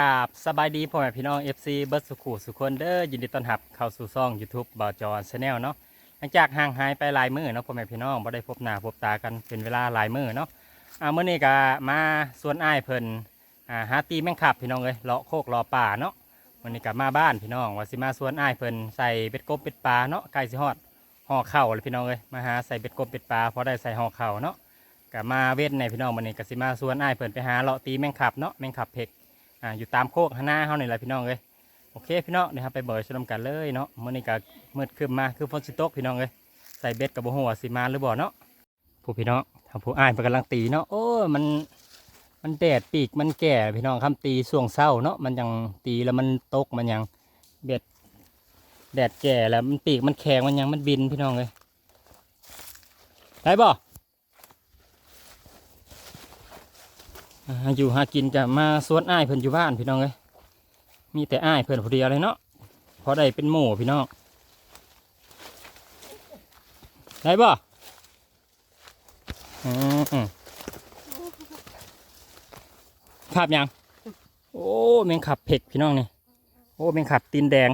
กราบสบายดีพ่อแม่พี่น้อง FC เบิร์ดสุขุสุขคนเด้อยินดีต้อนรับเข้าสู่ซ่อง YouTube บ่าวจอนชาแนลเนาะหลังจากห่างหายไปหลายมื้อเนาะพ่อแม่พี่น้องบ่ได้พบหน้าพบตากันเป็นเวลาหลายมื้อเนาะอ่ามื้อนี้ก็มาสวนอ้ายเพิ่นอ่าหาตีแมงขับพี่น้องเอ้ยเลาะโคกเลาะป่าเนาะมื้อนี้ก็มาบ้านพี่น้องว่าสิมาสวนอ้ายเพิ่นใส่เบ็ดกบเป็ดปลาเนาะใกล้สิฮอดห่อข้าวเลยพี่น้องเอ้ยมาหาใส่เบ็ดกบเป็ดปลาพอได้ใส่ห่อข้าวเนาะก็มาเว้นในพี่น้องมื้อนี้ก็สิมาสวนอ้ายเพิ่นไปหาเลาะตีแมงขับเนาะแมงขับเผ็ก อ่าอยู่ตามโคกหน้าเขานี่แหละพี่น้องเลยโอเคพี่น้องเดี๋ยวเราไปเบิร์ชมกันเลยเนาะมื่อนี้ก็มืดขึ้นมาคือฝนสิตกพี่น้องเลยใส่เบ็ดกับบัวหัวสิมาหรือบ่เนาะผู้พี่น้องทำผู้อ้ายมันกำลังตีเนาะโอ้มันมันแดดปีกมันแก่พี่น้องคำตีช่วงเศร้าเนาะมันยังตีแล้วมันตกมันยังเบ็ดแดดแก่แล้วมันปีกมันแข็งมันยังมันบินพี่น้องเลยได้บ่ อยู่หากินกับมาสวนอ้ายเพิ่นอยู่บ้านพี่น้องเอ้ยมีแต่อ้ายเพิ่นผู้เดียวเลยเนาะพอได้เป็นหมู่พี่น้องได้บ่อืมอืมขับยัง โอ้แมงขับเผ็กพี่น้องนี่ โอ้แมงขับตีนแดง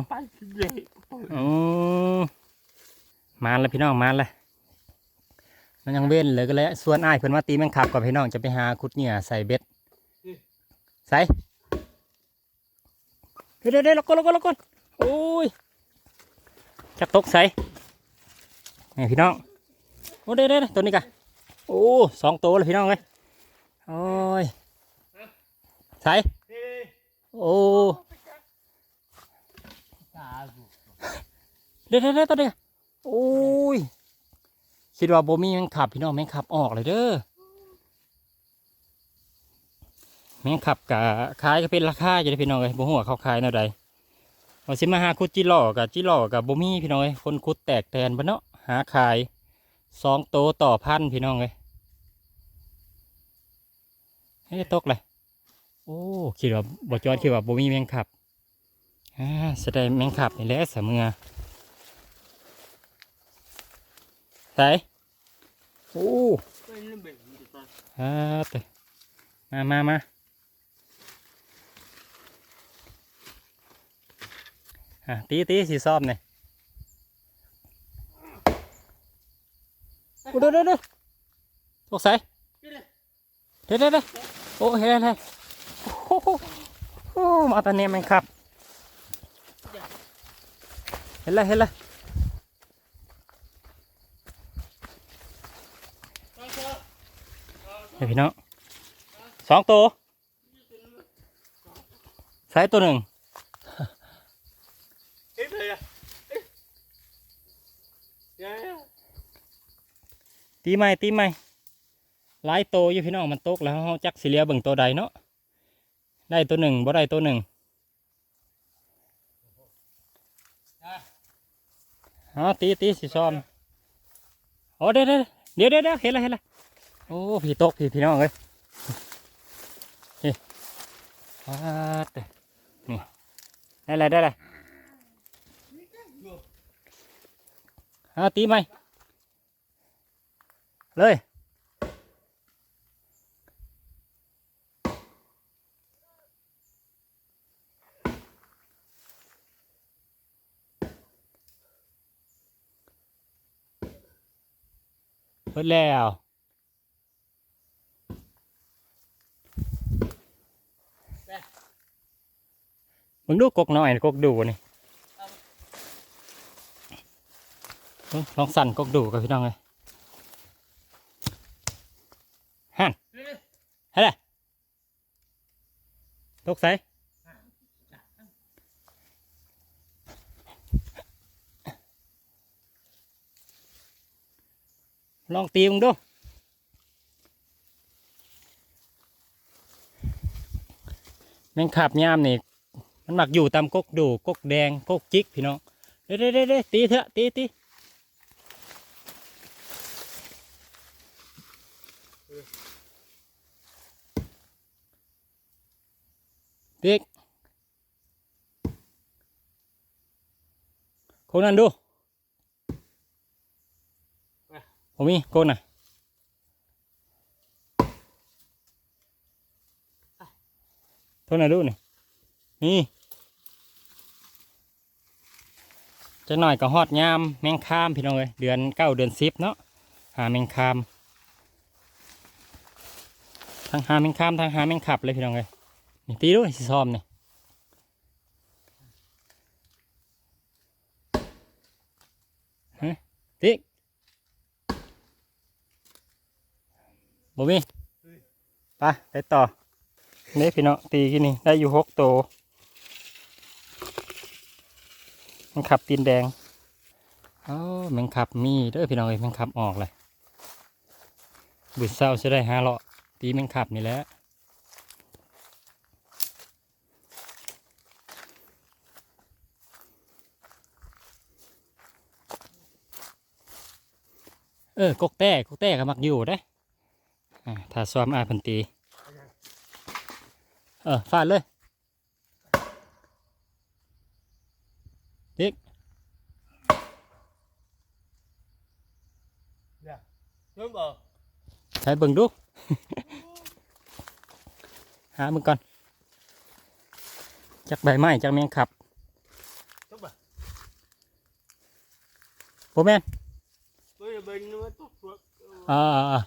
อืมมาแล้วพี่น้องมาแล้วมันยังเว้นเลยก็แล้วส่วนอ้ายเพิ่นมาตีแมงขับก่อนพี่น้องจะไปหาขุดเหงื่อใส่เบ็ด ใส่เดี๋ยวเดี๋ยวเดี๋ยวลกกนลกกนลกกนโอ้ยจักตกใส่นี่พี่น้องโอ้เดี๋ยวเดี๋ยวเดี๋ยวตัวนี้กะโอ้สองตัวเลยพี่น้องเลยโอ้ยใส่โอ้ตาบุเดี๋ยวเดี๋ยวเดี๋ยวตัวเดียวโอ้ยคิดว่าโบมีแมงขับพี่น้องแมงขับออกเลยเด้อ แมงขับกับขายก็เป็นราคาจะได้พี่น้องเลยบ่หัวาเขาขายแนวใดว่าสิมาหาคุดจิหล่อกับจิหล่อกับโบมีพี่น้องเลยคนคุดแตกแตนบ่เนาะหาขายสองโตวต่อพันพี่น้องเลยเฮ้ยตกเลยโอ้คิดว่าบ่จอดคิดว่าโบมีแมงขับอ่าแสดงแมงขับนี่แหละเสมือไหนโอ้เป็นเบ็ดดีกว่าฮะเตะมามามา อะตีตีสีซ้อมเนี่ยโอ้เดี๋ยวเดี๋ยวเดี๋ยวตกใส่เดี๋ยวเดี๋ยวเดี๋ยวโอ้เห็นแล้วโอ้โหโอ้มาตอนนี้มันขับ เห็นแล้วเห็นแล้วเดี๋ยวพี่น้องสองตัวใส่ตัวหนึ่ง เอ๊ะเลยอะเอ๊ะยังไง ตีใหม่ตีใหม่หลายตัวอยู่พี่น้องมันตกแล้วเขาจักสิเหลียเบิ่งตัวใดเนาะได้ตัวหนึ่งบ่ได้ตัวหนึ่งอ๋อตีตีสิซ้อมโอ้เดี๋ยวเดี๋ยวเดี๋ยวเดี๋ยวเห็นล้วเห็นล้วโอ้พี่ตกพี่พี่น้องเลยนี่ว้าเด้นี่ได้เลยได้เลย เอาตีใหม่เลยเปิดแล้วมึงดูกกหน่อยกกดูนี่เบิ่ง ลองสั่นกกดูกับพี่น้องเลยเอ๊ะเฮ้ยตกใส่ลองตีมึงดูแมงขับยามนี่มันหมักอยู่ตามกกดูกกแดงกกจิกพี่น้องเด้เด้เด้เด้ตีเถอะตีตี ตีโคนนั้นดูผมมีโคนน่ะโคนน่ะดูนี่นี่จะหน่อยก็ฮอดยามแมงคามพี่น้องเอ้ยเดือนเก้าเดือนสิบเนาะหาแมงคามทั้งหาแมงคามทั้งหาแมงขับเลยพี่น้องเอ้ย นี่ตีด้วยสิซ้อมนี่ฮะติ๊กบ่มีไปไปต่อนี่พี่น้องตีกินนี่ได้อยู่หกตัวมันขับตีนแดงเอ้าแมงขับมีเด้อพี่น้องเอ้ยแมงขับออกเลยบุญเศร้าจะได้หาเลาะตีแมงขับนี่แหละ เออกกแต้กกแต้ก็มักอยู่เด้อ่าถ้าซ้อมอาเพันตี เออฟาดเลยดิกเริ่มบอกใช้เบิ่งดู หามึงก่อน จักใบไม้จักแมงขับต้องบอกโบแมน เฮ้ยเป็นมันตกอ่า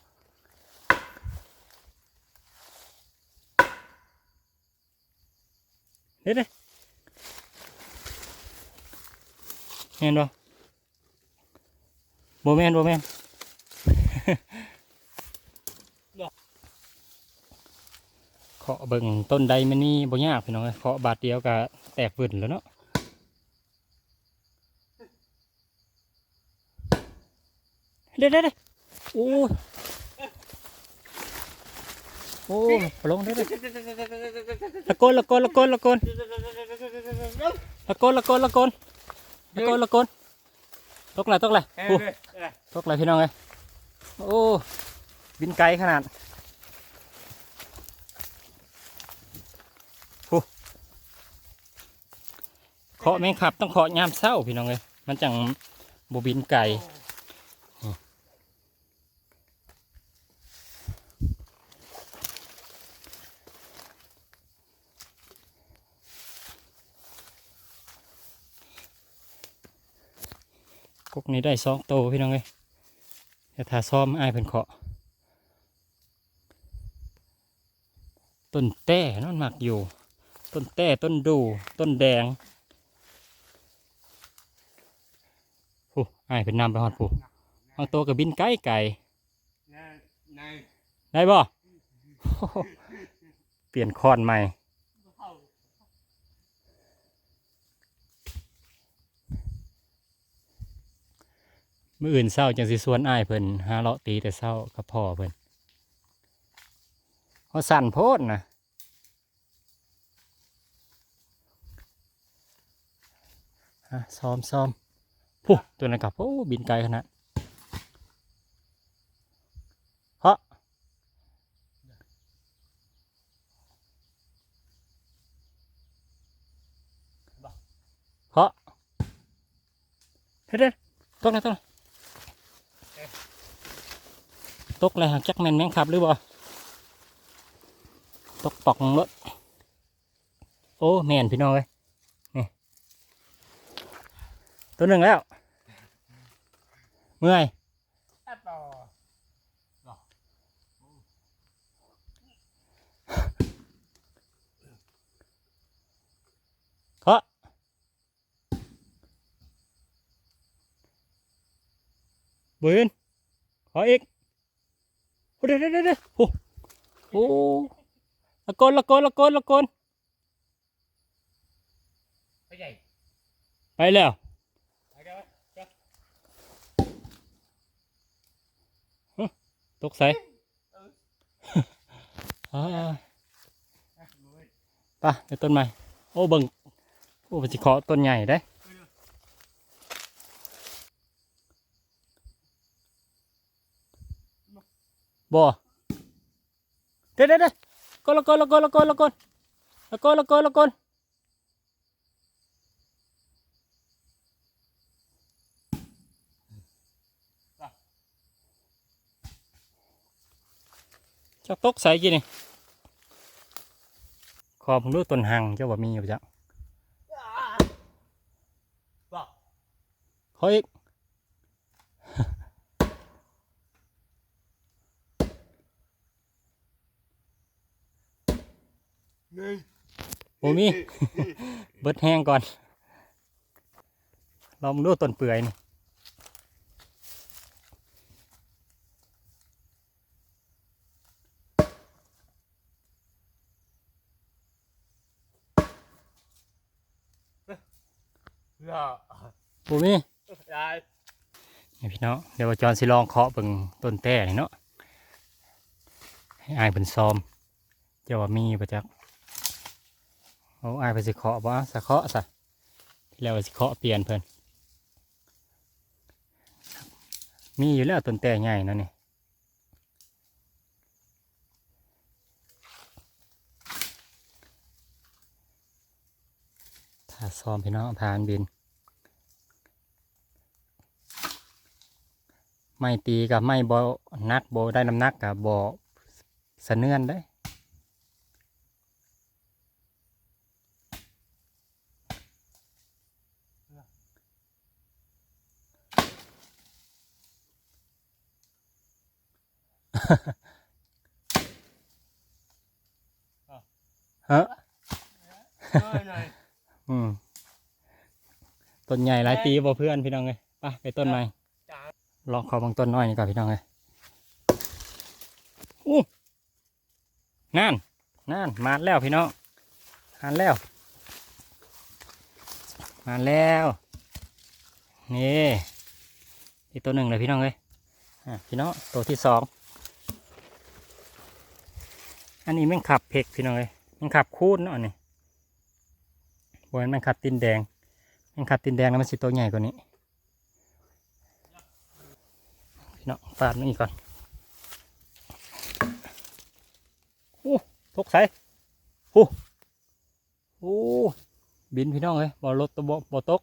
เด็ดเด็ดแมนบ่โบแมนโบแมน เคาะเบิ่งต้นใดมันนี่บ่ยากพี่น้องเอ้ยเคาะบาทเดียวก็แตกวื่นแล้วเนาะ เด็ดเด็ดเด็ดโอ้โอ้ลงเด็ดเด็ดละโกนละโกนละโกนละโกนละโกนละโกนละโกนละโกนละโกนตกไหลตกไหลเฮ้โอ้ตกไหลพี่น้องเอ้ยโอ้บินไกลขนาดเคาะแมงขับต้องเคาะยามเศร้าพี่น้องเลยมันจังบบินไก่ พวกนี้ได้สองโตวพี่น้องเลยแต่ถ้าซ้อมอ้ายเป็นเคาะต้นแต้นั่นหมักอยู่ ต้นแต้ต้นดูต้นแดงผู้อ้ายเป็นนำไปฮอดผู้บางตัวกับบินไก่ไก่นายนายได้บ่เปลี่ยนคอนใหม่ เข้า มื่ออื่นเศร้าจังสิสวนอ้ายเพิ่นหาเลาะตีแต่เศร้ากับพ่อเพิ่นเขาสั่นโพดนะฮะซ้อมซ้อมผู้ตัวนั้นกับโอ้บินไกลขนาดเพราะเพราะเด็ดเด็ดตกเลยตกเลย ตกเลยหางจักแมนแมงขับหรือบ่ตกปอกรถโอ้แมนพี่น้องเลยนี่ตัวหนึ่งแล้ว เมื่อยตัดต่อเคาะบืนขออีก เดี๋ยวเดี๋ยวเดี๋ยวโอ้โอ้ละกนละกนละกนละกนไปใหญ่ไปแล้วตกใส่อ่าไปไปต้นใหม่ โอ้เบิ่งโอ้มันสิเคาะต้นใหญ่ได้ บ่เด้เด้เด้กนลกนลกนลกนลกนลกนลกนละกนจะตกใส่กี่นี่ขอผมรู้ต้นหังเจ้าว่มีอยู่จ้ะบอกขออีก หนึ่ง โอมีเบิดแห้งก่อน ลองดูต้นเปื่อยนี่รอโอ้มีได้นี่พี่น้องเดี๋ยวจอนสิลองเคาะเบิ่งต้นแต่นี่เนาะให้อายเป็นซอมเจ้าว่ามีประจักษ์ โอ้อายไปสิเคาะบ่สะเคาะซะที่แล้วสิเคาะเปลี่ยนเพิ่นมีอยู่แล้วต้นแต่ใหญ่นาะนี่ถ้าซ้อมพี่น้องผ่านบิน ไม่ตีกับไม่บนักโบได้น้ำหนักกับบอสะเนื่อนได้ ฮะหน่อยหน่อยอืมต้นใหญ่หลายปีบ่เพื่อนพี่น้องเลยไปไปต้นใหม่จ้าลองขอบางต้นน้อยนี่ก่อนพี่น้องเลยอู้นั่นนั่นมาแล้วพี่น้องมาแล้ว มาแล้ว นี่อีกตัวหนึ่งเลยพี่น้องเลยอะพี่น้องตัวที่สอง อันนี้ม่งขับเพกพี่น้องเลยม่งขับคูดเนาะอันนี่บนม่งขับตินแดงม่งขับตินแดงแล้วมันสิตัวใหญ่กว่านี้พี่น้องฟาดมันอีกก่อนโอ้ตกใส่โอ้โอ้บินพี่น้องเลยบอรถตัวบ่บอตก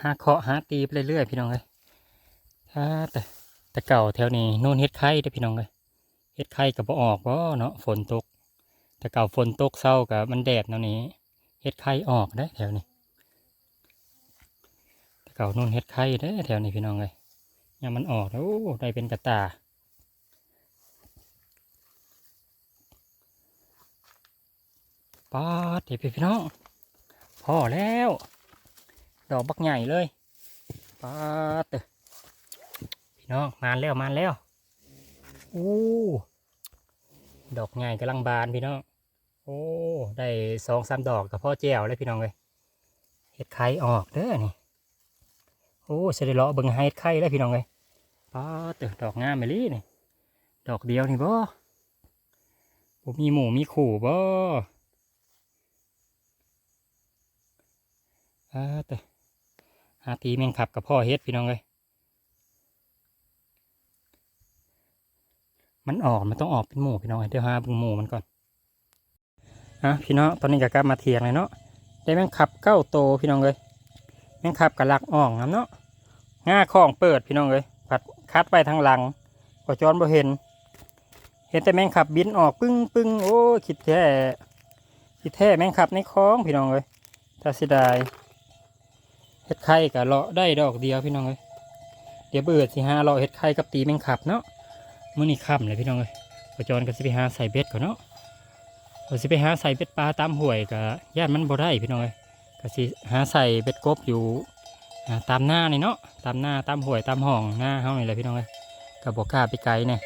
หาเคาะหาตีไปเรื่อยๆพี่น้องเลยถ้าแต่ แต่เก่าแถวนี้โน่นเฮ็ดไข่ได้พี่น้องเลยเฮ็ดไข่กับบ่ออกบ่เนาะฝนตก แต่เก่าฝนตกเศร้ากับมันแดดเนาะนี้เฮ็ดไข่ออกได้แถวนี้ แต่เก่านู่นเฮ็ดไข่ได้แถวนี้พี่น้องเลยยามมันออกแล้วโอ้ได้เป็นกระตาป้าดเดี๋ยวพี่น้องพอแล้ว ดอกบักใหญ่เลยป้าดเด้อ น้องมาแล้วมาแล้วอู้ดอกใหญ่กำลังบานพี่น้องโอ้ได้สองสามดอกกับพ่อแจ้วเลยพี่น้องเลยเห็ดไข่ออกเด้อนี่โอ้เสด็จเลาะเบิ่งเห็ดไข่แล้วพี่น้องเลยป้าเด้อดอกงามไปเลยนี่ดอกเดียวนี่บ่ผมมีหมูมีขู่บ่ป้าดเด้อหาตีแมงขับกับพ่อเฮ็ดพี่น้องเลย มันออกมันต้องออกเป็นหมูพี่น้องเอ้เดี๋ยวหาบึงหมูมันก่อนอะพี่น้องตอนนี้ก็กลับมาเทียงเลยเนาะได้แมงขับเก้าโตพี่น้องเลยแมงขับกับหลักอ่องนะเนาะง่าข้องเปิดพี่น้องเลยผัดคัดไปทางหลังพอจอนบ่เห็น เห็นแต่แมงขับบินออกปึ้งปึ้งโอ้คิดแท้คิดแท้แมงขับในคลองพี่น้องเลยถ้าเสียดายเห็ดไข่กับเลาะได้ดอกเดียวพี่น้องเลยเดี๋ยวเบื่อสิหาเลาะเห็ดไข่กับตีแมงขับเนาะ มื้อนี้ค่ำเลยพี่น้องเลยประจรก็สิไปหาใส่เบ็ดก่อนเนาะก็สิไปหาใส่เบ็ดปลาตามห้วยกับญาติมันบ่ได้พี่น้องเลยก็สิหาใส่เบ็ดกบอยู่ตามหน้านี่เนาะตามหน้าตามห้วยตามห้องหน้าเฮานี่แหละพี่น้องเลยกับบอกกล้าไปไกลเนี่ย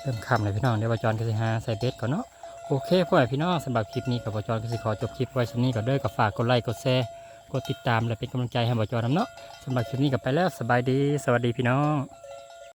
เริ่มค่ำเลยพี่น้องเดี๋ยวประจรก็สิหาใส่เบ็ดก่อนเนาะโอเคพ่อแม่พี่น้องสำหรับคลิปนี้กับประจรก็สิขอจบคลิปไว้ชั่นนี้ก่อนเด้อกับฝากกดไลค์กดแชร์กดติดตามและเป็นกำลังใจให้บอจอน้ำเนาะสำหรับคลิปนี้กับไปแล้วสบายดี สวัสดีพี่น้อง